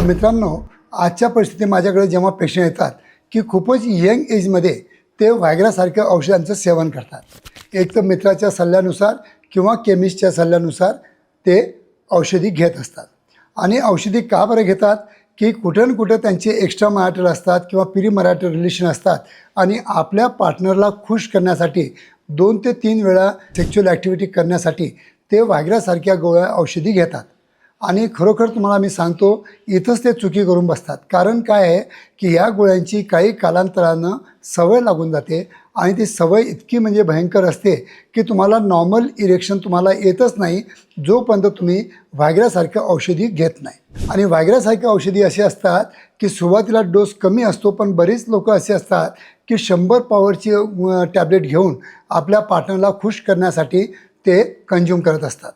तर मित्रांनो आजच्या परिस्थितीत माझ्याकडे जेव्हा पेशंट येतात की खूपच यंग एजमध्ये ते व्हायग्रासारख्या औषधांचं सेवन करतात. एक तर मित्राच्या सल्ल्यानुसार किंवा केमिस्टच्या सल्ल्यानुसार ते औषधी घेत असतात. आणि औषधी का बरं घेतात? की कुठं ना कुठं त्यांचे एक्स्ट्रा मराठल असतात किंवा प्री मराठल रिलेशन असतात आणि आपल्या पार्टनरला खुश करण्यासाठी दोन ते तीन वेळा सेक्च्युअल ॲक्टिव्हिटी करण्यासाठी ते व्हायग्रासारख्या गोळ्या औषधी घेतात. आणि खरोखर तुम्हाला मी सांगतो इथंच ते चुकी करून बसतात. कारण काय आहे की या गोळ्यांची काही कालांतरानं सवय लागून जाते आणि ती सवय इतकी म्हणजे भयंकर असते की तुम्हाला नॉर्मल इरेक्शन तुम्हाला येतच नाही जोपर्यंत तुम्ही व्हायग्रासारख्या औषधी घेत नाही. आणि व्हायग्रासारख्या औषधी असे असतात की सुरुवातीला डोस कमी असतो पण बरीच लोक असे असतात की शंभर पॉवरची टॅबलेट घेऊन आपल्या पार्टनरला खुश करण्यासाठी ते कंझ्युम करत असतात.